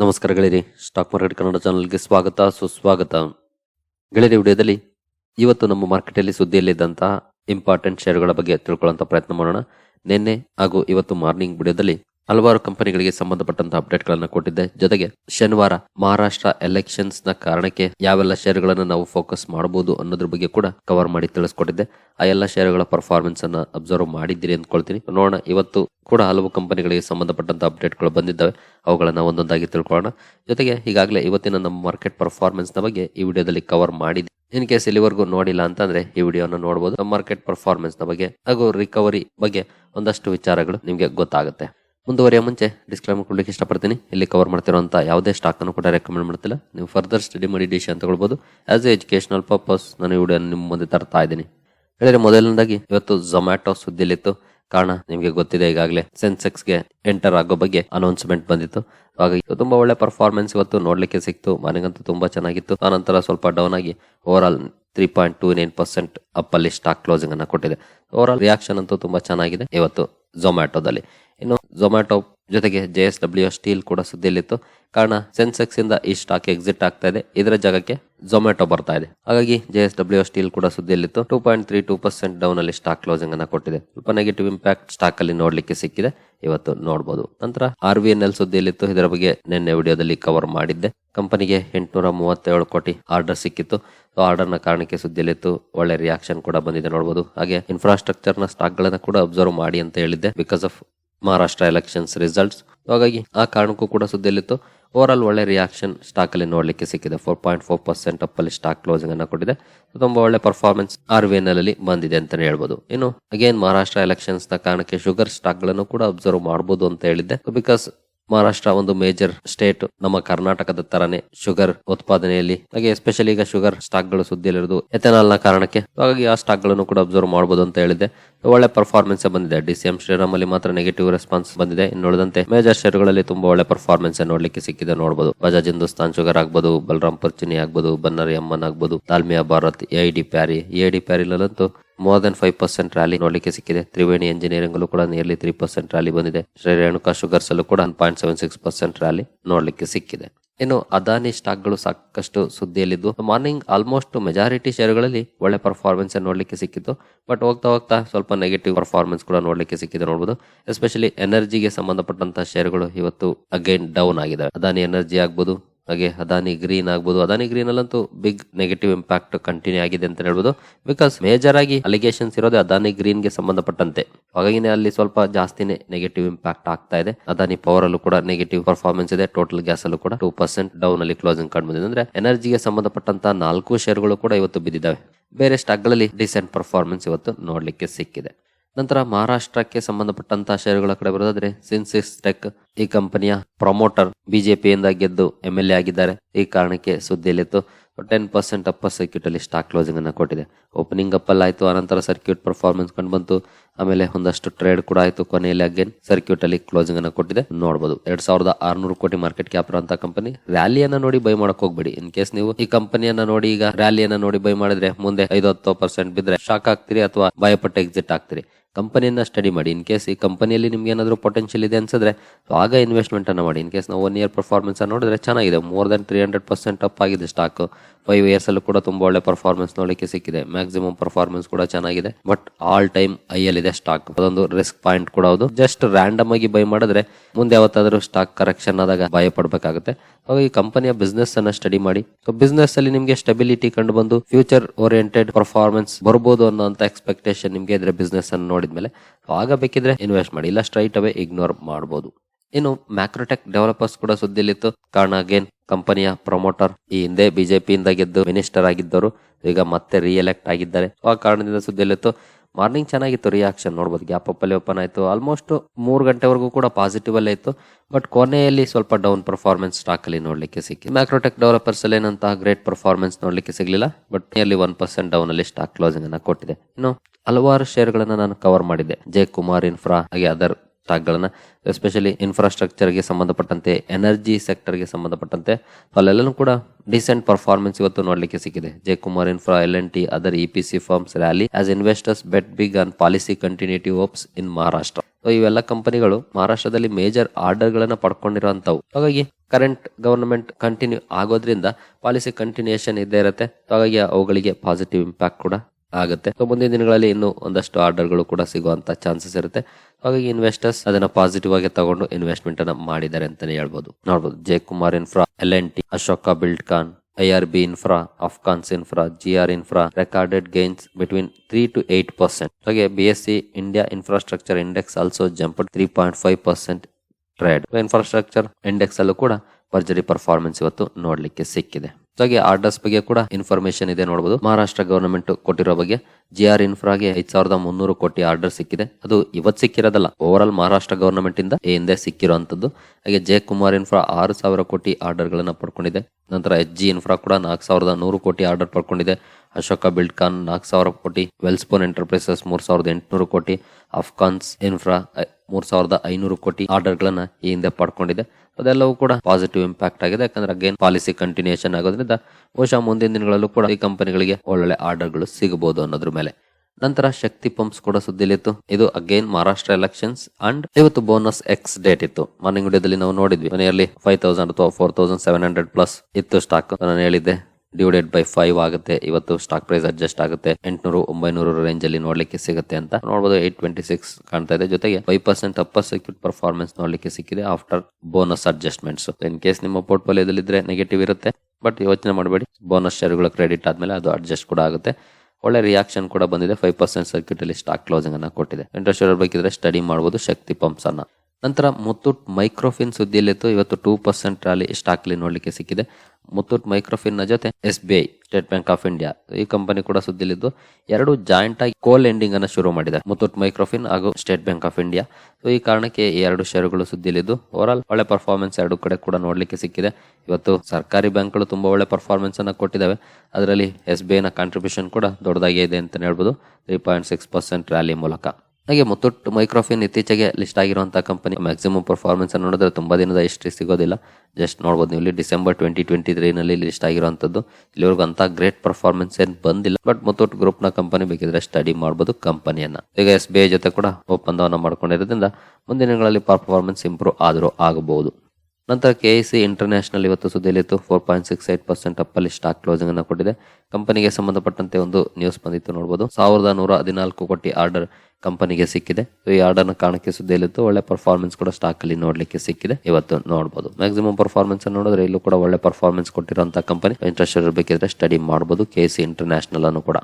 ನಮಸ್ಕಾರ ಗೆಳೆಯರಿ stock market Kannada ಚಾನಲ್ಗೆ ಸ್ವಾಗತ, ಸುಸ್ವಾಗತ. ಗೆಳೆಯರಿ, ವಿಡಿಯೋದಲ್ಲಿ ಇವತ್ತು ನಮ್ಮ ಮಾರ್ಕೆಟಲ್ಲಿ ಸುದ್ದಿಯಲ್ಲಿದ್ದಂತಹ ಇಂಪಾರ್ಟೆಂಟ್ ಶೇರುಗಳ ಬಗ್ಗೆ ತಿಳ್ಕೊಳ್ಳುವಂಥ ಪ್ರಯತ್ನ ಮಾಡೋಣ. ನಿನ್ನೆ ಹಾಗೂ ಇವತ್ತು ಮಾರ್ನಿಂಗ್ ವಿಡಿಯೋದಲ್ಲಿ ಹಲವಾರು ಕಂಪನಿಗಳಿಗೆ ಸಂಬಂಧಪಟ್ಟಂತಹ ಅಪ್ಡೇಟ್ಗಳನ್ನು ಕೊಟ್ಟಿದ್ದೆ. ಜೊತೆಗೆ ಶನಿವಾರ ಮಹಾರಾಷ್ಟ್ರ ಎಲೆಕ್ಷನ್ಸ್ನ ಕಾರಣಕ್ಕೆ ಯಾವೆಲ್ಲ ಶೇರುಗಳನ್ನು ನಾವು ಫೋಕಸ್ ಮಾಡಬಹುದು ಅನ್ನೋದ್ರ ಬಗ್ಗೆ ಕೂಡ ಕವರ್ ಮಾಡಿ ತಿಳಿಸ್ಕೊಟ್ಟಿದ್ದೆ. ಆ ಎಲ್ಲ ಶೇರುಗಳ ಪರ್ಫಾರ್ಮೆನ್ಸ್ ಅನ್ನ ಅಬ್ಸರ್ವ್ ಮಾಡಿದ್ದೀರಿ ಅಂದ್ಕೊಳ್ತೀನಿ. ನೋಡೋಣ, ಇವತ್ತು ಕೂಡ ಹಲವು ಕಂಪನಿಗಳಿಗೆ ಸಂಬಂಧಪಟ್ಟಂತ ಅಪ್ಡೇಟ್ಗಳು ಬಂದಿದ್ದಾವೆ. ಅವುಗಳನ್ನ ಒಂದೊಂದಾಗಿ ತಿಳ್ಕೊಳ್ಳೋಣ. ಜೊತೆಗೆ ಈಗಾಗಲೇ ಇವತ್ತಿನ ನಮ್ಮ ಮಾರ್ಕೆಟ್ ಪರ್ಫಾರ್ಮೆನ್ಸ್ನ ಬಗ್ಗೆ ಈ ವಿಡಿಯೋದಲ್ಲಿ ಕವರ್ ಮಾಡಿದ್ದೆ. ಇನ್ ಕೇಸ್ ಇಲ್ಲಿವರೆಗೂ ನೋಡಿಲ್ಲ ಅಂತಂದ್ರೆ ಈ ವಿಡಿಯೋನ ನೋಡಬಹುದು ಮಾರ್ಕೆಟ್ ಪರ್ಫಾರ್ಮೆನ್ಸ್ನ ಬಗ್ಗೆ ಹಾಗೂ ರಿಕವರಿ ಬಗ್ಗೆ ಒಂದಷ್ಟು ವಿಚಾರಗಳು ನಿಮಗೆ ಗೊತ್ತಾಗುತ್ತೆ. ಮುಂದುವರಿಯ ಮುಂಚೆ ಡಿಸ್ಕ್ಲೈಮರ್ ಕೊಡ್ಲಿಕ್ಕೆ ಇಷ್ಟಪಡ್ತೀನಿ. ಇಲ್ಲಿ ಕವರ್ ಮಾಡ್ತಿರುವಂಥ ಯಾವುದೇ ಸ್ಟಾಕ್ ಅನ್ನು ಕೂಡ ರೆಕಮೆಂಡ್ ಮಾಡ್ತಿಲ್ಲ. ನೀವು ಫರ್ದರ್ ಸ್ಟಡಿ ಮಾಡಿ ಡಿಸಿಷನ್ ತಗೊಳ್ಬಹುದು ಆಸ್ ಎ ಎಜುಕೇಶನಲ್ ಪರ್ಪಸ್ ನಾನು ವಿಡಿಯೋ ನಿಮ್ಮ ಮುಂದೆ ತರ್ತಾ ಇದ್ದೀನಿ. ಹೇಳಿದ್ರೆ ಮೊದಲನೇದಾಗಿ, ಇವತ್ತು ಝೊಮ್ಯಾಟೊ ಸುದ್ದಿಲಿತ್ತು ಕಾರಣ ನಿಮಗೆ ಗೊತ್ತಿದೆ ಈಗಾಗಲೇ ಸೆನ್ಸೆಕ್ಸ್ಗೆ ಎಂಟರ್ ಆಗೋ ಬಗ್ಗೆ ಅನೌನ್ಸ್ಮೆಂಟ್ ಬಂದಿತ್ತು. ಹಾಗಾಗಿ ತುಂಬಾ ಒಳ್ಳೆ ಪರ್ಫಾರ್ಮೆನ್ಸ್ ಇವತ್ತು ನೋಡ್ಲಿಕ್ಕೆ ಸಿಕ್ತು. ಮನೆಗಂತೂ ತುಂಬಾ ಚೆನ್ನಾಗಿತ್ತು. ಆನಂತರ ಸ್ವಲ್ಪ ಡೌನ್ ಆಗಿ overall three point two nine percent up ಅಲ್ಲಿ ಸ್ಟಾಕ್ ಕ್ಲೋಸಿಂಗ್ ಅನ್ನ ಕೊಟ್ಟಿದೆ. ಓವರ್ ಆಲ್ ರಿಯಾಕ್ಷನ್ ಅಂತೂ ತುಂಬಾ ಚೆನ್ನಾಗಿದೆ ಇವತ್ತು ಝೊಮ್ಯಾಟೊದಲ್ಲಿ ಇನ್ನು ಝೊಮ್ಯಾಟೊ ಜೊತೆಗೆ ಜೆ ಎಸ್ ಡಬ್ಲ್ಯೂ ಸ್ಟೀಲ್ ಕೂಡ ಸುದ್ದಿಯಲ್ಲಿತ್ತು. ಕಾರಣ ಸೆನ್ಸೆಕ್ಸ್ ಇಂದ ಈ ಸ್ಟಾಕ್ ಎಕ್ಸಿಟ್ ಆಗ್ತಾ ಇದೆ. ಇದರ ಜಾಗಕ್ಕೆ ಝೊಮ್ಯಾಟೊ ಬರ್ತಾ ಇದೆ. ಹಾಗಾಗಿ ಜೆ ಎಸ್ ಡಬ್ಲ್ಯೂ ಸ್ಟೀಲ್ ಕೂಡ ಸುದ್ದಿಯಲ್ಲಿತ್ತು. Two point three two percent down ಅಲ್ಲಿ ಸ್ಟಾಕ್ ಕ್ಲೋಸಿಂಗ್ ಅನ್ನ ಕೊಟ್ಟಿದೆ. ಸ್ವಲ್ಪ ನೆಗೆಟಿವ್ ಇಂಪ್ಯಾಕ್ಟ್ ಸ್ಟಾಕ್ ಅಲ್ಲಿ ನೋಡ್ಲಿಕ್ಕೆ ಸಿಕ್ಕಿದೆ. ಇವತ್ತು ನೋಡಬಹುದು ನಂತರ ಆರ್ ವಿ ಎನ್ ಎಲ್ ಸುದ್ದಿಯಲ್ಲಿತ್ತು. ಇದರ ಬಗ್ಗೆ ನಿನ್ನೆ ವಿಡಿಯೋದಲ್ಲಿ ಕವರ್ ಮಾಡಿದ್ದೆ. ಕಂಪನಿಗೆ ಎಂಟುನೂರ ಮೂವತ್ತೇಳು ಕೋಟಿ ಆರ್ಡರ್ ಸಿಕ್ಕಿತ್ತು. ಆರ್ಡರ್ನ ಕಾರಣಕ್ಕೆ ಸುದ್ದಿಯಲ್ಲಿತ್ತು. ಒಳ್ಳೆ ರಿಯಾಕ್ಷನ್ ಕೂಡ ಬಂದಿದೆ ನೋಡಬಹುದು ಹಾಗೆ ಇನ್ಫ್ರಾಸ್ಟ್ರಕ್ಚರ್ನ ಸ್ಟಾಕ್ ಗಳನ್ನ ಕೂಡ ಅಬ್ಸರ್ವ್ ಮಾಡಿ ಅಂತ ಹೇಳಿದ್ದೆ. Because of Maharashtra elections results ಹಾಗಾಗಿ ಆ ಕಾರಣಕ್ಕೂ ಕೂಡ ಸುದ್ದಿಯಲ್ಲಿತ್ತು. ಓವರ್ ಆಲ್ ಒಳ್ಳೆ ರಿಯಾಕ್ಷನ್ ಸ್ಟಾಕ್ ಅಲ್ಲಿ ನೋಡಲಿಕ್ಕೆ ಸಿಕ್ಕಿದೆ. Four point four percent up ಅಲ್ಲಿ ಸ್ಟಾಕ್ ಕ್ಲೋಸಿಂಗ್ ಅನ್ನು ಕೊಟ್ಟಿದೆ. ತುಂಬಾ ಒಳ್ಳೆ ಪರ್ಫಾರ್ಮೆನ್ಸ್ ಆರ್ ವಿ ಎನ್ ಅಲ್ಲಿ ಬಂದಿದೆ ಅಂತಲೇ ಹೇಳ್ಬೋದು. ಇನ್ನು ಅಗೇನ್ ಮಹಾರಾಷ್ಟ್ರ ಎಲೆಕ್ಷನ್ಸ್ ಕಾರಣಕ್ಕೆ ಶುಗರ್ ಸ್ಟಾಕ್ಗಳನ್ನು ಕೂಡ ಅಬ್ಸರ್ವ್ ಮಾಡಬಹುದು ಅಂತ ಹೇಳಿದ್ದೆ. ಬಿಕಾಸ್ ಮಹಾರಾಷ್ಟ್ರ ಒಂದು ಮೇಜರ್ ಸ್ಟೇಟ್ ನಮ್ಮ ಕರ್ನಾಟಕದ ತರನೇ ಶುಗರ್ ಉತ್ಪಾದನೆಯಲ್ಲಿ, ಹಾಗೆ ಎಸ್ಪೆಷಲಿ ಈಗ ಶುಗರ್ ಸ್ಟಾಕ್ಗಳು ಸುದ್ದಿಯಲ್ಲಿರೋದು ಎಥೆನಾಲ್ನ ಕಾರಣಕ್ಕೆ. ಹಾಗಾಗಿ ಆ ಸ್ಟಾಕ್ಗಳನ್ನು ಕೂಡ ಅಬ್ಸರ್ವ್ ಮಾಡಬಹುದು ಅಂತ ಹೇಳಿದೆ ಒಳ್ಳೆ ಪರ್ಫಾರ್ಮೆನ್ಸ್ ಬಂದಿದೆ. ಡಿ ಸಿ ಎಂ ಶ್ರೀರಾಮ್ ಅಲ್ಲಿ ಮಾತ್ರ ನೆಗೆಟಿವ್ ರೆಸ್ಪಾನ್ಸ್ ಬಂದಿದೆ. ಇನ್ನು ಉಳಿದಂತೆ ಮೇಜರ್ಗಳಲ್ಲಿ ತುಂಬಾ ಒಳ್ಳೆ ಪರ್ಫಾರ್ಮೆನ್ಸ್ ನೋಡ್ಲಿಕ್ಕೆ ಸಿಕ್ಕಿದೆ ನೋಡಬಹುದು ಬಜಾಜ್ ಹಿಂದೂಸ್ತಾನ್ ಶುಗರ್ ಆಗ್ಬಹುದು ಬಲರಾಮ್ ಪರ್ಚಿನಿ ಆಗ್ಬಹುದು ಬನ್ನರಿ ಅಮ್ಮನ್ ಆಗ್ಬಹುದು Dalmia Bharat A D Parry A D ಪ್ಯಾರಿಲಂತೂ more than five percent rally ನೋಡಲಿಕ್ಕೆ ಸಿಕ್ಕಿದೆ. ತ್ರಿವೇಣಿ ಎಂಜಿನಿಯರಿಂಗ್ ಕೂಡ ನಿಯರ್ಲಿ ತ್ರೀ ಪರ್ಸೆಂಟ್ ರ್ಯಾಲಿ ಬಂದಿದೆ. ಶ್ರೀ ರೇಣುಕಾ ಶುಗರ್ಸ್ ಅಲ್ಲೂ ಕೂಡ one point seven six percent rally ನೋಡಲಿಕ್ಕೆ ಸಿಕ್ಕಿದೆ. ಇನ್ನು ಅದಾನಿ ಸ್ಟಾಕ್ಗಳು ಸಾಕಷ್ಟು ಸುದ್ದಿಯಲ್ಲಿದ್ದು ಮಾರ್ನಿಂಗ್ ಆಲ್ಮೋಸ್ಟ್ ಮೆಜಾರಿಟಿ ಶೇರುಗಳಲ್ಲಿ ಒಳ್ಳೆ ಪರ್ಫಾರ್ಮೆನ್ಸ್ ನೋಡಲಿಕ್ಕೆ ಸಿಕ್ಕಿತ್ತು. ಬಟ್ ಹೋಗ್ತಾ ಹೋಗ್ತಾ ಸ್ವಲ್ಪ ನೆಗೆಟಿವ್ ಪರ್ಫಾರ್ಮೆನ್ಸ್ ಕೂಡ ನೋಡಲಿಕ್ಕೆ ಸಿಕ್ಕಿದೆ ನೋಡಬಹುದು ಎಸ್ಪೆಷಲಿ ಎನರ್ಜಿಗೆ ಸಂಬಂಧಪಟ್ಟಂತಹ ಶೇರುಗಳು ಇವತ್ತು ಅಗೈನ್ ಡೌನ್ ಆಗಿದೆ ಅದಾನಿ ಎನರ್ಜಿ ಆಗ್ಬೋದು ಹಾಗೆ ಅದಾನಿ ಗ್ರೀನ್ ಆಗ್ಬೋದು. ಅದಾನಿ ಗ್ರೀನ್ ಅಲ್ಲಂತೂ ಬಿಗ್ ನೆಗೆಟಿವ್ ಇಂಪ್ಯಾಕ್ಟ್ ಕಂಟಿನ್ಯೂ ಆಗಿದೆ ಅಂತ ಹೇಳ್ಬೋದು. ಬಿಕಾಸ್ ಮೇಜರ್ ಆಗಿ ಅಲಿಗೇಷನ್ಸ್ ಇರೋದೇ ಅದಾನಿ ಗ್ರೀನ್ಗೆ ಸಂಬಂಧಪಟ್ಟಂತೆ. ಹಾಗಾಗಿನೇ ಅಲ್ಲಿ ಸ್ವಲ್ಪ ಜಾಸ್ತಿನೇ ನೆಗೆಟಿವ್ ಇಂಪ್ಯಾಕ್ಟ್ ಆಗ್ತಾ ಇದೆ. ಅದಾನಿ ಪವರ್ ಅಲ್ಲೂ ಕೂಡ ನೆಗೆಟಿವ್ ಪರ್ಫಾರ್ಮೆನ್ಸ್ ಇದೆ. ಟೋಟಲ್ ಗ್ಯಾಸ್ ಅಲ್ಲೂ ಕೂಡ ಟೂ ಪರ್ಸೆಂಟ್ ಡೌನ್ ಅಲ್ಲಿ ಕ್ಲೋಸಿಂಗ್ ಕಂಡು ಬಂದಿದೆ ಅಂದ್ರೆ ಎನರ್ಜಿಗೆ ಸಂಬಂಧಪಟ್ಟಂತ ನಾಲ್ಕು ಶೇರ್ಗಳು ಕೂಡ ಇವತ್ತು ಬಿದ್ದಿದ್ದಾವೆ. ಬೇರೆ ಸ್ಟಾಕ್ಗಳಲ್ಲಿ ಡಿಸೆಂಟ್ ಪರ್ಫಾರ್ಮೆನ್ಸ್ ಇವತ್ತು ನೋಡ್ಲಿಕ್ಕೆ ಸಿಕ್ಕಿದೆ. ನಂತರ ಮಹಾರಾಷ್ಟ್ರಕ್ಕೆ ಸಂಬಂಧಪಟ್ಟಂತಹ ಷೇರುಗಳ ಕಡೆ ಬರೋದಾದ್ರೆ ಸಿನ್ಸಿಸ್ ಟೆಕ್ ಈ ಕಂಪನಿಯ ಪ್ರಮೋಟರ್ ಬಿಜೆಪಿಯಿಂದ ಗೆದ್ದು ಎಂ ಎಲ್ ಎ ಆಗಿದ್ದಾರೆ. ಈ ಕಾರಣಕ್ಕೆ ಸುದ್ದಿಯಲ್ಲಿತ್ತು ಟೆನ್ ಪರ್ಸೆಂಟ್ ಅಪ್ಪ ಸರ್ಕ್ಯೂಟ್ ಅಲ್ಲಿ ಸ್ಟಾಕ್ ಕ್ಲೋಸಿಂಗ್ ಅನ್ನ ಕೊಟ್ಟಿದೆ. ಓಪನಿಂಗ್ ಅಪ್ ಅಲ್ಲಿ ಆಯ್ತು, ಆನಂತರ ಸರ್ಕ್ಯೂಟ್ ಪರ್ಫಾರ್ಮೆನ್ಸ್ ಕಂಡು ಬಂತು. ಆಮೇಲೆ ಒಂದಷ್ಟು ಟ್ರೇಡ್ ಕೂಡ ಆಯಿತು ಕೊನೆಯಲ್ಲಿ ಅಗೇನ್ ಸರ್ಕ್ಯೂಟ್ ಅಲ್ಲಿ ಕ್ಲೋಸಿಂಗ್ ಅನ್ನ ಕೊಟ್ಟಿದೆ. ನೋಡಬಹುದು ಎರಡ್ ಸಾವಿರದ ಆರ್ನೂರು ಕೋಟಿ ಮಾರ್ಕೆಟ್ ಕ್ಯಾಪ್ ಇರುವಂತ ಕಂಪನಿ ರ್ಯಾಲಿಯನ್ನ ನೋಡಿ ಬೈ ಮಾಡಕ್ ಹೋಗ್ಬೇಡಿ. ಇನ್ ಕೇಸ್ ನೀವು ಈ ಕಂಪನಿಯನ್ನ ನೋಡಿ ಈಗ ರ್ಯಾಲಿಯನ್ನ ನೋಡಿ ಬೈ ಮಾಡಿದ್ರೆ, ಮುಂದೆ ಐದು ಹತ್ತು ಪರ್ಸೆಂಟ್ ಬಿದ್ರೆ ಶಾಕ್ ಆಗ್ತೀರಿ ಅಥವಾ ಭಯಪಟ್ಟು ಎಕ್ಸಿಟ್ ಆಗ್ತೀರಿ. ಕಂಪನಿಯನ್ನ ಸ್ಟಡಿ ಮಾಡಿ, ಇನ್ ಕೇಸ್ ಈ ಕಂಪನಿಯಲ್ಲಿ ನಿಮ್ಗೆ ಏನಾದರೂ ಪೊಟೆನ್ಷಿಯಲ್ ಇದೆ ಅನ್ಸಿದ್ರೆ ಆಗ ಇನ್ವೆಸ್ಟ್ಮೆಂಟ್ ಅನ್ನ ಮಾಡಿ. ಇನ್ ಕೇಸ್ ನಾವು ಒನ್ ಇಯರ್ ಪರ್ಫಾರ್ಮೆನ್ಸ್ ನೋಡಿದ್ರೆ ಚೆನ್ನಾಗಿದೆ. More than three hundred percent up ಆಗಿದೆ ಸ್ಟಾಕ್ ಫೈವ್ ಇಯರ್ಸ್ ಕೂಡ ತುಂಬಾ ಒಳ್ಳೆ ಪರ್ಫಾರ್ಮೆನ್ಸ್ ನೋಡಲಿಕ್ಕೆ ಸಿಕ್ಕಿದೆ. ಮ್ಯಾಕ್ಸಿಮಮ್ ಪರ್ಫಾರ್ಮೆನ್ಸ್ ಕೂಡ ಚೆನ್ನಾಗಿದೆ. ಬಟ್ ಆಲ್ ಟೈಮ್ ಐ ಅಲ್ಲಿ ಇದೆ ಸ್ಟಾಕ್ ಅದೊಂದು ರಿಸ್ಕ್ ಪಾಯಿಂಟ್ ಕೂಡ ಹೌದು. ಜಸ್ಟ್ ರ್ಯಾಂಡಮ್ ಆಗಿ ಬೈ ಮಾಡಿದ್ರೆ ಮುಂದೆ ಯಾವತ್ತಾದ್ರೂ ಸ್ಟಾಕ್ ಕರೆಕ್ಷನ್ ಆದಾಗ ಭಯ ಪಡಬೇಕಾಗುತ್ತೆ. ಹಾಗಾಗಿ ಕಂಪನಿಯ ಬಿಸ್ನೆಸ್ ಅನ್ನ ಸ್ಟಡಿ ಮಾಡಿ. ಬಿಸ್ನೆಸ್ ಅಲ್ಲಿ ನಿಮಗೆ ಸ್ಟೆಬಿಲಿಟಿ ಕಂಡು ಬಂದು ಫ್ಯೂಚರ್ ಓರಿಯೆಂಟೆಡ್ ಪರ್ಫಾರ್ಮೆನ್ಸ್ ಬರಬಹುದು ಅನ್ನೋಂತ ಎಕ್ಸ್ಪೆಕ್ಟೇಷನ್ ನಿಮಗೆ ಇದ್ರೆ ಬಿಸ್ನೆಸ್ ಅನ್ನು ನೋಡಿದ್ಮೇಲೆ. ಆಗ ಬೇಕಿದ್ರೆ ಇನ್ವೆಸ್ಟ್ ಮಾಡಿ. ಇಲ್ಲ ಸ್ಟ್ರೈಟ್ ಅವೇ ಇಗ್ನೋರ್ ಮಾಡಬಹುದು ಇನ್ನು ಮ್ಯಾಕ್ರೋಟೆಕ್ ಡೆವಲಪರ್ಸ್ ಕೂಡ ಸುದ್ದಿಲಿತ್ತು ಕಾರಣ ಅಗೇನ್ ಕಂಪನಿಯ ಪ್ರಮೋಟರ್ ಈ ಹಿಂದೆ ಬಿಜೆಪಿಯಿಂದ ಗೆದ್ದು ಮಿನಿಸ್ಟರ್ ಆಗಿದ್ದವರು, ಈಗ ಮತ್ತೆ ರಿಎಲೆಕ್ಟ್ ಆಗಿದ್ದಾರೆ. ಆ ಕಾರಣದಿಂದ ಸುದ್ದಿಲಿತ್ತು ಮಾರ್ನಿಂಗ್ ಚೆನ್ನಾಗಿತ್ತು ರಿಯಾಕ್ಷನ್ ನೋಡ್ಬೋದು, ಗ್ಯಾಪ್ ಅಲ್ಲಿ ಓಪನ್ ಆಯಿತು. ಆಲ್ಮೋಸ್ಟ್ ಮೂರು ಗಂಟೆವರೆಗೂ ಕೂಡ ಪಾಸಿಟಿವ್ ಅಲ್ಲೇ ಇತ್ತು. ಬಟ್ ಕೊನೆಯಲ್ಲಿ ಸ್ವಲ್ಪ ಡೌನ್ ಪರ್ಫಾರ್ಮೆನ್ಸ್ ಸ್ಟಾಕ್ ಅಲ್ಲಿ ನೋಡ್ಲಿಕ್ಕೆ ಸಿಕ್ಕಿ ಮ್ಯಾಕ್ರೋಟೆಕ್ ಡೆವಲಪರ್ಸ್ ಅಲ್ಲಿ ಏನಂತಹ ಗ್ರೇಟ್ ಪರ್ಫಾರ್ಮೆನ್ಸ್ ನೋಡ್ಲಿಕ್ಕೆ ಸಿಗಲಿಲ್ಲ. But nearly one percent down ಅಲ್ಲಿ ಸ್ಟಾಕ್ ಕ್ಲೋಸಿಂಗ್ ಅನ್ನ ಕೊಟ್ಟಿದೆ. ಇನ್ನು ಹಲವಾರು ಶೇರ್ಗಳನ್ನ ನಾನು ಕವರ್ ಮಾಡಿದ್ದೆ. ಜೆ ಕುಮಾರ್ ಇನ್ಫ್ರಾ ಹಾಗೆ ಅದರ್ ಸ್ಟಾಕ್ ಗಳನ್ನ ಎಸ್ಪೆಷಲಿ ಇನ್ಫ್ರಾಸ್ಟ್ರಕ್ಚರ್ಗೆ ಸಂಬಂಧಪಟ್ಟಂತೆ ಎನರ್ಜಿ ಸೆಕ್ಟರ್ಗೆ ಸಂಬಂಧಪಟ್ಟಂತೆ, ಅಲ್ಲೆಲ್ಲನೂ ಕೂಡ ಡಿಸೆಂಟ್ ಪರ್ಫಾರ್ಮೆನ್ಸ್ ಇವತ್ತು ನೋಡಲಿಕ್ಕೆ ಸಿಕ್ಕಿದೆ. J Kumar infra L N T other E P C firms rally as investors bet big on policy continuity hopes in Maharashtra so ಇವೆಲ್ಲ ಕಂಪನಿಗಳು ಮಹಾರಾಷ್ಟ್ರದಲ್ಲಿ ಮೇಜರ್ ಆರ್ಡರ್ಗಳನ್ನು ಪಡ್ಕೊಂಡಿರುವಂತವು ಹಾಗಾಗಿ ಕರೆಂಟ್ ಗವರ್ನಮೆಂಟ್ ಕಂಟಿನ್ಯೂ ಆಗೋದ್ರಿಂದ ಪಾಲಿಸಿ ಕಂಟಿನ್ಯೂಯೇಷನ್ ಇದ್ದೇ ಇರುತ್ತೆ. ಹಾಗಾಗಿ ಅವುಗಳಿಗೆ ಪಾಸಿಟಿವ್ ಇಂಪ್ಯಾಕ್ಟ್ ಕೂಡ ಆಗುತ್ತೆ. ಸೊ ಮುಂದಿನ ದಿನಗಳಲ್ಲಿ ಇನ್ನೂ ಒಂದಷ್ಟು ಆರ್ಡರ್ಗಳು ಕೂಡ ಸಿಗುವಂತ ಚಾನ್ಸಸ್ ಇರುತ್ತೆ. ಹಾಗಾಗಿ ಇನ್ವೆಸ್ಟರ್ಸ್ ಅದನ್ನ ಪಾಸಿಟಿವ್ ಆಗಿ ತಗೊಂಡು ಇನ್ವೆಸ್ಟ್ಮೆಂಟ್ ಅನ್ನ ಮಾಡಿದ್ದಾರೆ ಅಂತಾನೆ ಹೇಳ್ಬೋದು. ನೋಡ್ಬೋದು. J Kumar infra L N T Ashoka Buildcon IRB infra Afcons infra GR infra recorded gains between three to eight percent ಹಾಗೆ B S C India infrastructure index also jump three point five percent trade infrastructure index ಅಲ್ಲೂ ಕೂಡ ಭರ್ಜರಿ performance ಇವತ್ತು ನೋಡ್ಲಿಕ್ಕೆ ಸಿಕ್ಕಿದೆ. ಹಾಗೆ orders ಬಗ್ಗೆ ಕೂಡ ಇನ್ಫಾರ್ಮೇಶನ್ ಇದೆ ನೋಡಬಹುದು ಮಹಾರಾಷ್ಟ್ರ ಗವರ್ನಮೆಂಟ್ ಕೊಟ್ಟಿರೋ ಬಗ್ಗೆ ಜಿ ಆರ್ ಇನ್ಫ್ರಾಗೆ ಐದ್ ಸಾವಿರದ ಮುನ್ನೂರು ಕೋಟಿ ಆರ್ಡರ್ ಸಿಕ್ಕಿದೆ. ಅದು ಇವತ್ ಸಿಕ್ಕಿರೋದಲ್ಲ ಓವರ್ ಆಲ್ ಮಹಾರಾಷ್ಟ್ರ ಗವರ್ನಮೆಂಟ್ ಇಂದ ಹಿಂದೆ ಸಿಕ್ಕಿರುವಂತದ್ದು ಹಾಗೆ ಜೆ ಕುಮಾರ್ ಇನ್ಫ್ರಾ ಆರು ಸಾವಿರ ಕೋಟಿ ಆರ್ಡರ್ ಗಳನ್ನ ಪಡ್ಕೊಂಡಿದೆ. ನಂತರ ಎಚ್ ಜಿ ಇನ್ಫ್ರಾ ಕೂಡ ನಾಲ್ಕು ಸಾವಿರದ ನೂರು ಕೋಟಿ ಆರ್ಡರ್ ಪಡ್ಕೊಂಡಿದೆ. ಅಶೋಕ ಬಿಲ್ಡ್ಕಾನ್ ನಾಲ್ಕು ಸಾವಿರ ಕೋಟಿ ವೆಲ್ಸ್ಪೋನ್ ಎಂಟರ್ಪ್ರೈಸಸ್ ಮೂರು ಸಾವಿರದ ಎಂಟುನೂರು ಕೋಟಿ, ಅಫ್ಘಾನ್ಸ್ ಇನ್ಫ್ರಾ ಮೂರು ಸಾವಿರದ ಐನೂರು ಕೋಟಿ ಆರ್ಡರ್ಗಳನ್ನು ಈ ಹಿಂದೆ ಪಡ್ಕೊಂಡಿದೆ. ಅದೆಲ್ಲವೂ ಕೂಡ ಪಾಸಿಟಿವ್ ಇಂಪ್ಯಾಕ್ಟ್ ಆಗಿದೆ. ಯಾಕಂದ್ರೆ ಅಗೇನ್ ಪಾಲಿಸಿ ಕಂಟಿನ್ಯೂಷನ್ ಆಗೋದ್ರಿಂದ ಬಹುಶಃ ಮುಂದಿನ ದಿನಗಳಲ್ಲೂ ಕೂಡ ಈ ಕಂಪನಿಗಳಿಗೆ ಒಳ್ಳೊಳ್ಳೆ ಆರ್ಡರ್ಗಳು ಸಿಗಬಹುದು ಅನ್ನೋದ್ರ ಮೇಲೆ. ನಂತರ ಶಕ್ತಿ ಪಂಪ್ಸ್ ಕೂಡ ಸುದ್ದಿಲಿತ್ತು. ಇದು ಅಗೇನ್ ಮಹಾರಾಷ್ಟ್ರ ಎಲೆಕ್ಷನ್ಸ್ ಅಂಡ್ ಇವತ್ತು ಬೋನಸ್ ಎಕ್ಸ್ ಡೇಟ್ ಇತ್ತು. ಮಾರ್ನಿಂಗ್ ವಿಡಿಯೋದಲ್ಲಿ ನಾವು ನೋಡಿದ್ವಿ. ಮನೆಯಲ್ಲಿ ಫೈವ್ ತೌಸಂಡ್ ಅಥವಾ four thousand seven hundred plus ಇತ್ತು ಸ್ಟಾಕ್ ನಾನು ಹೇಳಿದ್ದೆ. ಡ್ಯೂ ಡೇಟ್ ಬೈ ಫೈವ್ ಆಗುತ್ತೆ. ಇವತ್ತು ಸ್ಟಾಕ್ ಪ್ರೈಸ್ ಅಡ್ಜಸ್ಟ್ ಆಗುತ್ತೆ. ಎಂಟುನೂರು, ಒಂಬೈನೂರು ರೇಂಜ್ ಅಲ್ಲಿ ನೋಡ್ಲಿಕ್ಕೆ ಸಿಗುತ್ತೆ ಅಂತ ನೋಡಬಹುದು ಏಟ್ ಟ್ವೆಂಟಿ ಸಿಕ್ಸ್ ಕಾಣ್ತಾ ಇದೆ. ಜೊತೆಗೆ five percent upper circuit performance ನೋಡ್ಲಿಕ್ಕೆ ಸಿಕ್ಕಿದೆ after bonus adjustments in case ನಿಮ್ಮ ಪೋರ್ಟ್ಫೋಲಿಯೋದಲ್ಲಿ ಇದ್ರೆ ನೆಗೆಟಿವ್ ಇರುತ್ತೆ. ಬಟ್ ಯೋಚನೆ ಮಾಡಬೇಡಿ. ಬೋನಸ್ ಶೇರ್ಗಳ ಕ್ರೆಡಿಟ್ ಆದ್ಮೇಲೆ ಅದು ಅಡ್ಜಸ್ಟ್ ಕೂಡ ಆಗುತ್ತೆ. ಒಳ್ಳೆ ರಿಯಾಕ್ಷನ್ ಕೂಡ ಬಂದಿದೆ. ಫೈವ್ ಪರ್ಸೆಂಟ್ ಸರ್ಕ್ಯೂಟ್ ಅಲ್ಲಿ ಸ್ಟಾಕ್ ಕ್ಲೋಸಿಂಗ್ ಅನ್ನ ಕೊಟ್ಟಿದೆ. ಇಂಟ್ರೆಸ್ಟ್ ಇರಬೇಕಿದ್ರೆ ಸ್ಟಡಿ ಮಾಡಬಹುದು ಶಕ್ತಿ ಪಂಪ್ಸ್ ಅನ್ನ. ನಂತರ ಮುತ್ತೂಟ್ ಮೈಕ್ರೋಫಿನ್ ಸುದ್ದಿಯಲ್ಲಿತ್ತು. ಇವತ್ತು ಟೂ ಪರ್ಸೆಂಟ್ ರ್ಯಾಲಿ ಸ್ಟಾಕ್ಲಿ ನೋಡಲಿಕ್ಕೆ ಸಿಕ್ಕಿದೆ. ಮುತ್ತೂಟ್ ಮೈಕ್ರೋಫಿನ್ನ ಜೊತೆ S B I State Bank of India ಈ ಕಂಪನಿ ಕೂಡ ಸುದ್ದಿಲಿದ್ದು ಎರಡು ಜಾಯಿಂಟ್ ಆಗಿ ಕೋಲ್ ಎಂಡಿಂಗ್ ಅನ್ನು ಶುರು ಮಾಡಿದೆ. ಮುತ್ತೂಟ್ ಮೈಕ್ರೋಫಿನ್ ಹಾಗೂ State Bank of India so ಈ ಕಾರಣಕ್ಕೆ ಈ ಎರಡು ಷೇರುಗಳು ಸುದ್ದಿಲಿದ್ದು ಓವರ್ ಆಲ್ ಒಳ್ಳೆ ಪರ್ಫಾರ್ಮೆನ್ಸ್ ಎರಡು ಕಡೆ ಕೂಡ ನೋಡಲಿಕ್ಕೆ ಸಿಕ್ಕಿದೆ. ಇವತ್ತು ಸರ್ಕಾರಿ ಬ್ಯಾಂಕ್ಗಳು ತುಂಬಾ ಒಳ್ಳೆ ಪರ್ಫಾರ್ಮೆನ್ಸ್ ಅನ್ನು ಕೊಟ್ಟಿದ್ದಾವೆ ಅದರಲ್ಲಿ ಎಸ್ ಬಿ ಐ ನ ಕಾಂಟ್ರಿಬ್ಯೂಷನ್ ಕೂಡ ದೊಡ್ಡದಾಗಿ ಇದೆ ಅಂತ ಹೇಳ್ಬೋದು. Three point six percent rally ಮೂಲಕ. ಹಾಗೆ ಮುತ್ತೂಟ್ ಮೈಕ್ರೋಫಿನ್ ಇತ್ತೀಚೆಗೆ ಲಿಸ್ಟ್ ಆಗಿರುವಂತಹ ಕಂಪನಿ ಮ್ಯಾಕ್ಸಿಮಮ್ ಪರ್ಫಾರ್ಮೆನ್ಸ್ ಅನ್ನು ನೋಡಿದ್ರೆ ತುಂಬಾ ದಿನದ ಹಿಸ್ಟ್ರಿ ಸಿಗೋದಿಲ್ಲ. ಜಸ್ಟ್ ನೋಡಬಹುದು ನೀವು ಇಲ್ಲಿ ಡಿಸೆಂಬರ್ ಟ್ವೆಂಟಿ ಟ್ವೆಂಟಿ ತ್ರೀನಲ್ಲಿ ಲಿಸ್ಟ್ ಆಗಿರುವಂಥದ್ದು ಇಲ್ಲಿವರೆಗೂ ಅಂತ ಗ್ರೇಟ್ ಪರ್ಫಾರ್ಮೆನ್ಸ್ ಏನು ಬಂದಿಲ್ಲ. ಬಟ್ ಮುತ್ತೂಟ್ ಗ್ರೂಪ್ನ ಕಂಪನಿ ಬೇಕಿದ್ರೆ ಸ್ಟಡಿ ಮಾಡಬಹುದು ಕಂಪನಿಯನ್ನ ಈಗ ಎಸ್ ಬಿ ಜೊತೆ ಕೂಡ ಒಪ್ಪಂದವನ್ನು ಮಾಡ್ಕೊಂಡಿರೋದ್ರಿಂದ ಮುಂದಿನ ದಿನಗಳಲ್ಲಿ ಪರ್ಫಾರ್ಮೆನ್ಸ್ ಇಂಪ್ರೂವ್ ಆದರೂ ಆಗಬಹುದು ನಂತರ ಕೆ ಐ ಸಿ ಇಂಟರ್ನ್ಯಾಷನಲ್ ಇವತ್ತು ಸುದ್ದಿಯಲ್ಲಿತ್ತು. Four point six eight percent ಅಪ್ಪಲ್ಲಿ stock closing ಅನ್ನು ಕೊಟ್ಟಿದೆ. ಕಂಪನಿಗೆ ಸಂಬಂಧಪಟ್ಟಂತೆ ಒಂದು ನ್ಯೂಸ್ ಬಂದಿತ್ತು ನೋಡಬಹುದು ಸಾವಿರದ ನೂರ ಹದಿನಾಲ್ಕು ಕೋಟಿ ಆರ್ಡರ್ ಕಂಪನಿಗೆ ಸಿಕ್ಕಿದೆ. ಈ ಆರ್ಡರ್ನ ಕಾರಣಕ್ಕೆ ಸುದ್ದಿಯಲ್ಲಿತ್ತು. ಒಳ್ಳೆ ಪರ್ಫಾರ್ಮೆನ್ಸ್ ಕೂಡ ಸ್ಟಾಕ್ ಅಲ್ಲಿ ನೋಡ್ಲಿಕ್ಕೆ ಸಿಕ್ಕಿದೆ. ಇವತ್ತು ನೋಡಬಹುದು ಮ್ಯಾಕ್ಸಿಮಮ್ ಪರ್ಫಾರ್ಮೆನ್ಸ್ ನೋಡಿದ್ರೆ ಇಲ್ಲೂ ಕೂಡ ಒಳ್ಳೆ ಪರ್ಫಾರ್ಮೆನ್ಸ್ ಕೊಟ್ಟಿರುವಂತಹ ಕಂಪನಿ ಇಂಟ್ರೆಸ್ಟ್ ಇರಬೇಕಿದ್ರೆ ಸ್ಟಡಿ ಮಾಡಬಹುದು ಕೆ ಸಿ ಇಂಟರ್ನ್ಯಾಷನಲ್ ಅನ್ನು ಕೂಡ.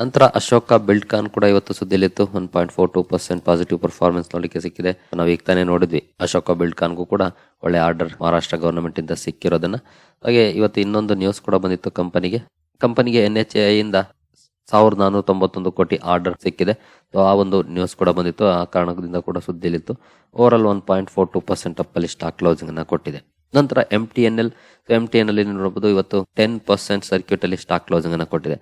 ನಂತರ ಅಶೋಕ ಬಿಲ್ಡ್ ಕಾನ್ ಕೂಡ ಇವತ್ತು ಸುದ್ದಿಲಿತ್ತು one point four two percent positive performance ನೋಡಲಿಕ್ಕೆ ಸಿಕ್ಕಿದೆ. ನಾವು ಈಗ ತಾನೇ ನೋಡಿದ್ವಿ. ಅಶೋಕ ಬಿಲ್ಡ್ ಕಾನ್ಗೂ ಕೂಡ ಒಳ್ಳೆ ಆರ್ಡರ್ ಮಹಾರಾಷ್ಟ್ರ ಗವರ್ನಮೆಂಟ್ ಇಂದ ಸಿಕ್ಕಿರೋದನ್ನ. ಹಾಗೆ ಇವತ್ತು ಇನ್ನೊಂದು ನ್ಯೂಸ್ ಕೂಡ ಬಂದಿತ್ತು ಕಂಪನಿಗೆ. ಕಂಪನಿಗೆ ಎನ್ ಎಚ್ ಐ ಇಂದ ಸಾವಿರದ ನಾನೂರ ತೊಂಬತ್ತೊಂದು ಕೋಟಿ ಆರ್ಡರ್ ಸಿಕ್ಕಿದೆ. ಸೊ ಆ ಒಂದು ನ್ಯೂಸ್ ಕೂಡ ಬಂದಿತ್ತು. ಆ ಕಾರಣದಿಂದ ಕೂಡ ಸುದ್ದಿಲಿತ್ತು over all one point four two percent ಅಪ್ಪಲ್ಲಿ stock closing ಅನ್ನ ಕೊಟ್ಟಿದೆ. ನಂತರ M T N L M T N L ನೋಡಬಹುದು ಇವತ್ತು ಟೆನ್ ಪರ್ಸೆಂಟ್ ಸರ್ಕ್ಯೂಟ್ ಅಲ್ಲಿ ಸ್ಟಾಕ್ ಕ್ಲೋಸಿಂಗ್ ಅನ್ನ ಕೊಟ್ಟಿದೆ.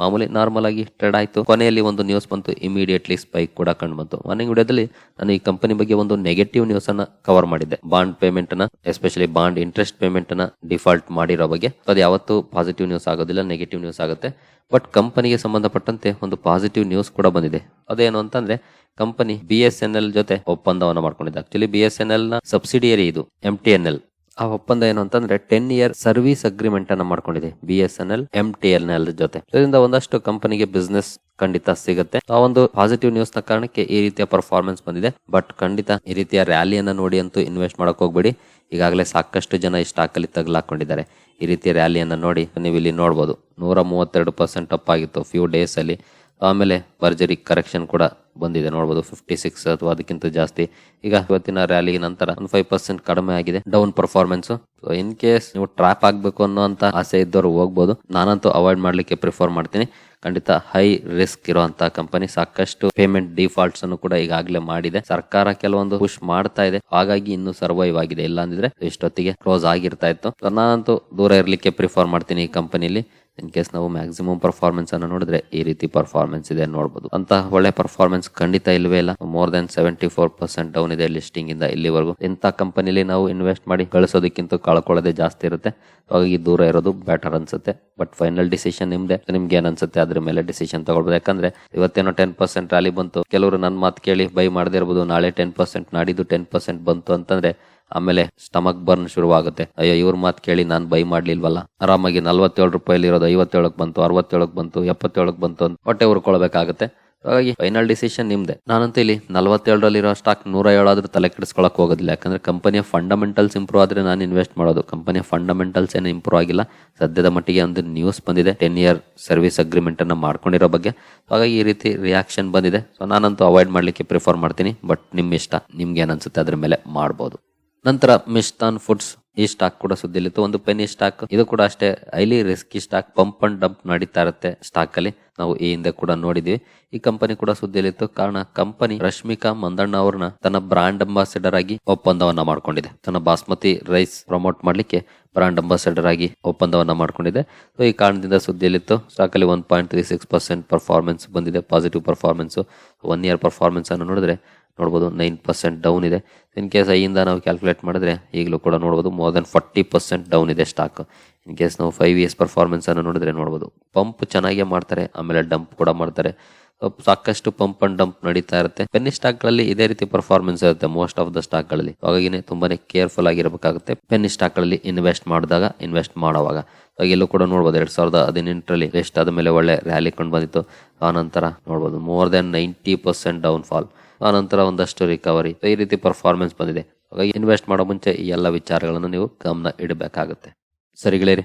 ಮಾಮೂಲಿ ನಾರ್ಮಲ್ ಆಗಿ ಟ್ರೇಡ್ ಆಯ್ತು. ಕೊನೆಯಲ್ಲಿ ಒಂದು ನ್ಯೂಸ್ ಬಂತು ಇಮಿಡಿಯೇಟ್ಲಿ ಸ್ಪೈಕ್ ಕೂಡ ಕಂಡು ಬಂತು. ಮಾರ್ನಿಂಗ್ ವಿಡಿಯೋದಲ್ಲಿ ನಾನು ಈ ಕಂಪನಿ ಬಗ್ಗೆ ಒಂದು ನೆಗೆಟಿವ್ ನ್ಯೂಸ್ ಅನ್ನ ಕವರ್ ಮಾಡಿದ್ದೆ. ಬಾಂಡ್ ಪೇಮೆಂಟ್ ಅನ್ನ ಎಸ್ಪೆಷಲಿ ಬಾಂಡ್ ಇಂಟ್ರೆಸ್ಟ್ ಪೇಮೆಂಟ್ ಅನ್ನ ಡಿಫಾಲ್ಟ್ ಮಾಡಿರೋ ಬಗ್ಗೆ. ಅದು ಯಾವತ್ತೂ ಪಾಸಿಟಿವ್ ನ್ಯೂಸ್ ಆಗೋದಿಲ್ಲ ನೆಗೆಟಿವ್ ನ್ಯೂಸ್ ಆಗುತ್ತೆ. ಬಟ್ ಕಂಪನಿಗೆ ಸಂಬಂಧಪಟ್ಟಂತೆ ಒಂದು ಪಾಸಿಟಿವ್ ನ್ಯೂಸ್ ಕೂಡ ಬಂದಿದೆ. ಅದೇನು ಅಂತಂದ್ರೆ company B S N L ಜೊತೆ ಒಪ್ಪಂದವನ್ನ ಮಾಡ್ಕೊಂಡಿದೆ. ಆಕ್ಚುಲಿ ಬಿ ಎಸ್ ಎನ್ ಎಲ್ನ ಸಬ್ಸಿಡಿಯರಿ ಇದು ಎಂ ಟಿ ಎನ್ ಎಲ್ ಆ ಒಪ್ಪಂದ ಏನು ಅಂತಂದ್ರೆ ಟೆನ್ ಇಯರ್ ಸರ್ವಿಸ್ ಅಗ್ರಿಮೆಂಟ್ ಅನ್ನ ಮಾಡ್ಕೊಂಡಿದೆ B S N L M T L L ಜೊತೆ. ಇದರಿಂದ ಒಂದಷ್ಟು ಕಂಪನಿಗೆ ಬಿಸ್ನೆಸ್ ಖಂಡಿತ ಸಿಗುತ್ತೆ. ಆ ಒಂದು ಪಾಸಿಟಿವ್ ನ್ಯೂಸ್ನ ಕಾರಣಕ್ಕೆ ಈ ರೀತಿಯ ಪರ್ಫಾರ್ಮೆನ್ಸ್ ಬಂದಿದೆ. ಬಟ್ ಖಂಡಿತ ಈ ರೀತಿಯ ರ್ಯಾಲಿಯನ್ನ ನೋಡಿ ಅಂತೂ ಇನ್ವೆಸ್ಟ್ ಮಾಡಕ್ ಹೋಗ್ಬೇಡಿ. ಈಗಾಗಲೇ ಸಾಕಷ್ಟು ಜನ ಈ ಸ್ಟಾಕ್ ಅಲ್ಲಿ ತಗಲಾಕೊಂಡಿದ್ದಾರೆ ಈ ರೀತಿಯ ರ್ಯಾಲಿಯನ್ನ ನೋಡಿ ನೀವು ಇಲ್ಲಿ ನೋಡಬಹುದು ನೂರ ಮೂವತ್ತೆರಡು ಪರ್ಸೆಂಟ್ ಅಪ್ ಆಗಿತ್ತು ಫ್ಯೂ ಡೇಸ್ ಅಲ್ಲಿ. ಆಮೇಲೆ ಭರ್ಜರಿ ಕರೆಕ್ಷನ್ ಕೂಡ ಬಂದಿದೆ. ನೋಡಬಹುದು ಫಿಫ್ಟಿ ಸಿಕ್ಸ್ ಅಥವಾ ಅದಕ್ಕಿಂತ ಜಾಸ್ತಿ. ಈಗ ಇವತ್ತಿನ ರ್ಯಾಲಿ ನಂತರ ಒಂದು ಫೈವ್ ಪರ್ಸೆಂಟ್ ಕಡಿಮೆ ಆಗಿದೆ. ಡೌನ್ ಪರ್ಫಾರ್ಮೆನ್ಸ್ ಇನ್ ಕೇಸ್ ನೀವು ಟ್ರಾಪ್ ಆಗ್ಬೇಕು ಅನ್ನೋ ಆಸೆ ಇದ್ದವರು ಹೋಗ್ಬೋದು. ನಾನಂತೂ ಅವಾಯ್ಡ್ ಮಾಡ್ಲಿಕ್ಕೆ ಪ್ರಿಫರ್ ಮಾಡ್ತೀನಿ. ಖಂಡಿತ ಹೈ ರಿಸ್ಕ್ ಇರುವಂತಹ ಕಂಪನಿ ಸಾಕಷ್ಟು ಪೇಮೆಂಟ್ ಡಿಫಾಲ್ಟ್ಸ್ ಅನ್ನು ಕೂಡ ಈಗಾಗಲೇ ಮಾಡಿದೆ. ಸರ್ಕಾರ ಕೆಲವೊಂದು ಪುಷ್ ಮಾಡ್ತಾ ಇದೆ. ಹಾಗಾಗಿ ಇನ್ನು ಸರ್ವೈವ್ ಆಗಿದೆ. ಇಲ್ಲ ಅಂದಿದ್ರೆ ಇಷ್ಟೊತ್ತಿಗೆ ಕ್ಲೋಸ್ ಆಗಿರ್ತಾ ಇತ್ತು. ನಾನಂತೂ ದೂರ ಇರಲಿಕ್ಕೆ ಪ್ರಿಫರ್ ಮಾಡ್ತೀನಿ ಈ ಕಂಪನಿಲಿ ಇನ್ ಕೇಸ್ ನಾವು ಮ್ಯಾಕ್ಸಿಮಮ್ ಪರ್ಫಾರ್ಮೆನ್ಸ್ ಅನ್ನು ನೋಡಿದ್ರೆ ಈ ರೀತಿ ಪರ್ಫಾರ್ಮೆನ್ಸ್ ಇದೆ ನೋಡಬಹುದು ಅಂತ ಒಳ್ಳೆ ಪರ್ಫಾರ್ಮೆನ್ಸ್ ಖಂಡಿತ ಇಲ್ವೇ ಇಲ್ಲ. More than seventy four percent down ಇದೆ ಲಿಸ್ಟಿಂಗ್ ಇಂದ ಇಲ್ಲಿವರೆಗೂ. ಇಂಥ ಕಂಪನಿಲಿ ನಾವು ಇನ್ವೆಸ್ಟ್ ಮಾಡಿ ಕಳಿಸೋದಕ್ಕಿಂತ ಕಳ್ಕೊಳ್ಳೋದೇ ಜಾಸ್ತಿ ಇರುತ್ತೆ. ಹಾಗಾಗಿ ದೂರ ಇರೋದು ಬೆಟರ್ ಅನ್ಸುತ್ತೆ. ಬಟ್ ಫೈನಲ್ ಡಿಸಿಷನ್ ನಿಮ್ದೆ. ನಿಮ್ಗೆ ಏನ್ ಅನ್ಸುತ್ತೆ ಅದ್ರ ಮೇಲೆ ಡಿಸಿಷನ್ ತಗೊಳ್ಬೋದು. ಯಾಕಂದ್ರೆ ಇವತ್ತೇನೋ ಟೆನ್ ಪರ್ಸೆಂಟ್ ರ್ಯಾಲಿ ಬಂತು. ಕೆಲವರು ನನ್ನ ಮಾತು ಕೇಳಿ ಬೈ ಮಾಡದೇ ಇರ್ಬೋದು. ನಾಳೆ ಟೆನ್ ಪರ್ಸೆಂಟ್ ನಾಡಿದ್ದು ಟೆನ್ ಪರ್ಸೆಂಟ್ ಬಂತು ಅಂತಂದ್ರೆ ಆಮೇಲೆ ಸ್ಟಮಕ್ ಬರ್ನ್ ಶುರುವಾಗುತ್ತೆ. ಅಯ್ಯೋ, ಇವ್ರ ಮಾತು ಕೇಳಿ ನಾನು ಬೈ ಮಾಡ್ಲಿಲ್ವಲ್ಲ? ಆರಾಮಾಗಿ ನಲ್ವತ್ತೇಳು ರೂಪಾಯಲ್ಲಿ ಇರೋದು ಐವತ್ತೇಳಕ್ ಬಂತು, ಅರವತ್ತೇಳಕ್ ಬಂತು, ಎಪ್ಪತ್ತೇಳಕ್ ಬಂತು ಅಂತ ಹೊಟ್ಟೆ ಉರ್ಕೊಳ್ಬೇಕಾಗುತ್ತೆ ಹಾಗಾಗಿ ಫೈನಲ್ ಡಿಸಿಷನ್ ನಿಮ್ದೆ. ನಾನಂತೂ ಇಲ್ಲಿ ನಲವತ್ತೇಳರಲ್ಲಿರೋ ಸ್ಟಾಕ್ ನೂರ ಏಳಾದ್ರೂ ತಲೆ ಕೆಡಿಸ್ಕೊಳಕ್ ಹೋಗೋದಿಲ್ಲ. ಯಾಕಂದ್ರೆ ಕಂಪನಿಯ ಫಂಡಮೆಂಟಲ್ಸ್ ಇಂಪ್ರೂವ್ ಆದ್ರೆ ನಾನು ಇನ್ವೆಸ್ಟ್ ಮಾಡೋದು. ಕಂಪನಿಯ ಫಂಡಮೆಂಟಲ್ಸ್ ಏನು ಇಂಪ್ರೂವ್ ಆಗಿಲ್ಲ. ಸದ್ಯದ ಮಟ್ಟಿಗೆ ಒಂದು ನ್ಯೂಸ್ ಬಂದಿದೆ. ಟೆನ್ ಇಯರ್ ಸರ್ವಿಸ್ ಅಗ್ರಿಮೆಂಟ್ ಅನ್ನ ಮಾಡ್ಕೊಂಡಿರೋ ಬಗ್ಗೆ. ಹಾಗಾಗಿ ಈ ರೀತಿ ರಿಯಾಕ್ಷನ್ ಬಂದಿದೆ. ಸೊ ನಾನಂತೂ ಅವಾಯ್ಡ್ ಮಾಡ್ಲಿಕ್ಕೆ ಪ್ರಿಫರ್ ಮಾಡ್ತೀನಿ. ಬಟ್ ನಿಮ್ಮ ಇಷ್ಟ ನಿಮ್ಗೆ ಏನನ್ಸುತ್ತೆ ಅದ್ರ ಮೇಲೆ ಮಾಡ್ಬೋದು. ನಂತರ ಮಿಸ್ತಾನ್ ಫುಡ್ಸ್ ಈ ಸ್ಟಾಕ್ ಕೂಡ ಸುದ್ದಿಲಿತ್ತು ಒಂದು ಪೆನಿ ಸ್ಟಾಕ್, ಇದು ಕೂಡ ಅಷ್ಟೇ highly risky stock, pump and dump ನಡೀತಾ ಇರುತ್ತೆ ಸ್ಟಾಕ್ ಅಲ್ಲಿ. ನಾವು ಈ ಹಿಂದೆ ಕೂಡ ನೋಡಿದ್ವಿ. ಈ ಕಂಪನಿ ಕೂಡ ಸುದ್ದಿಲಿತ್ತು ಕಾರಣ, ಕಂಪನಿ ರಶ್ಮಿಕಾ ಮಂದಣ್ಣ ಅವ್ರನ್ನ ತನ್ನ ಬ್ರಾಂಡ್ ಅಂಬಾಸಿಡರ್ ಆಗಿ ಒಪ್ಪಂದವನ್ನ ಮಾಡ್ಕೊಂಡಿದೆ. ತನ್ನ ಬಾಸ್ಮತಿ ರೈಸ್ ಪ್ರಮೋಟ್ ಮಾಡ್ಲಿಕ್ಕೆ ಬ್ರಾಂಡ್ ಅಂಬಾಸಿಡರ್ ಆಗಿ ಒಪ್ಪಂದವನ್ನು ಮಾಡಿಕೊಂಡಿದೆ. ಸೊ ಈ ಕಾರಣದಿಂದ ಸುದ್ದಿಯಲ್ಲಿತ್ತು ಸ್ಟಾಕ್ ಅಲ್ಲಿ one point three six percent performance ಬಂದಿದೆ ಪಾಸಿಟಿವ್ ಪರ್ಫಾರ್ಮೆನ್ಸು ಒನ್ ಇಯರ್ ಪರ್ಫಾರ್ಮೆನ್ಸನ್ನು ನೋಡಿದ್ರೆ ನೋಡ್ಬೋದು ನೈನ್ ಪರ್ಸೆಂಟ್ ಡೌನ್ ಇದೆ. ಇನ್ ಕೇಸ್ ಐಯಿಂದ ನಾವು ಕ್ಯಾಲ್ಕುಲೇಟ್ ಮಾಡಿದ್ರೆ ಈಗಲೂ ಕೂಡ ನೋಡ್ಬೋದು more than forty percent down ಇದೆ ಸ್ಟಾಕ್ ಇನ್ ಕೇಸ್ ನಾವು ಫೈವ್ ಇಯರ್ಸ್ ಪರ್ಫಾರ್ಮೆನ್ಸ್ ಅನ್ನು ನೋಡಿದ್ರೆ ನೋಡ್ಬೋದು. ಪಂಪ್ ಚೆನ್ನಾಗೇ ಮಾಡ್ತಾರೆ, ಆಮೇಲೆ ಡಂಪ್ ಕೂಡ ಮಾಡ್ತಾರೆ. ಸಾಕಷ್ಟು ಪಂಪ್ ಅಂಡ್ ಡಂಪ್ ನಡೀತಾ ಇರುತ್ತೆ. ಪೆನ್ನಿ ಸ್ಟಾಕ್ಗಳಲ್ಲಿ ಇದೇ ರೀತಿ ಪರ್ಫಾರ್ಮೆನ್ಸ್ ಇರುತ್ತೆ ಮೋಸ್ಟ್ ಆಫ್ ದ ಸ್ಟಾಕ್ಗಳಲ್ಲಿ ಹಾಗಾಗಿನೇ ತುಂಬಾನೇ ಕೇರ್ಫುಲ್ ಆಗಿರಬೇಕಾಗುತ್ತೆ. ಪೆನ್ನಿ ಸ್ಟಾಕ್ಗಳಲ್ಲಿ ಇನ್ವೆಸ್ಟ್ ಮಾಡಿದಾಗ ಇನ್ವೆಸ್ಟ್ ಮಾಡುವಾಗ. ಎಲ್ಲೂ ಕೂಡ ನೋಡ್ಬೋದು, ಎರಡ್ ಸಾವಿರದ ಹದಿನೆಂಟರಲ್ಲಿ ಎಷ್ಟು ಆದ ಮೇಲೆ ಒಳ್ಳೆ ರ್ಯಾಲಿ ಕಂಡು ಬಂದಿತ್ತು. ಆ ನಂತರ ನೋಡ್ಬೋದು more than ninety percent down fall ಆ ನಂತರ ಒಂದಷ್ಟು ರಿಕವರಿ ಈ ರೀತಿ ಪರ್ಫಾರ್ಮೆನ್ಸ್ ಬಂದಿದೆ. ಹಾಗಾಗಿ ಇನ್ವೆಸ್ಟ್ ಮಾಡೋ ಮುಂಚೆ ಈ ಎಲ್ಲ ವಿಚಾರಗಳನ್ನು ನೀವು ಗಮನ ಇಡಬೇಕಾಗುತ್ತೆ. ಸರಿಗಳೇರಿ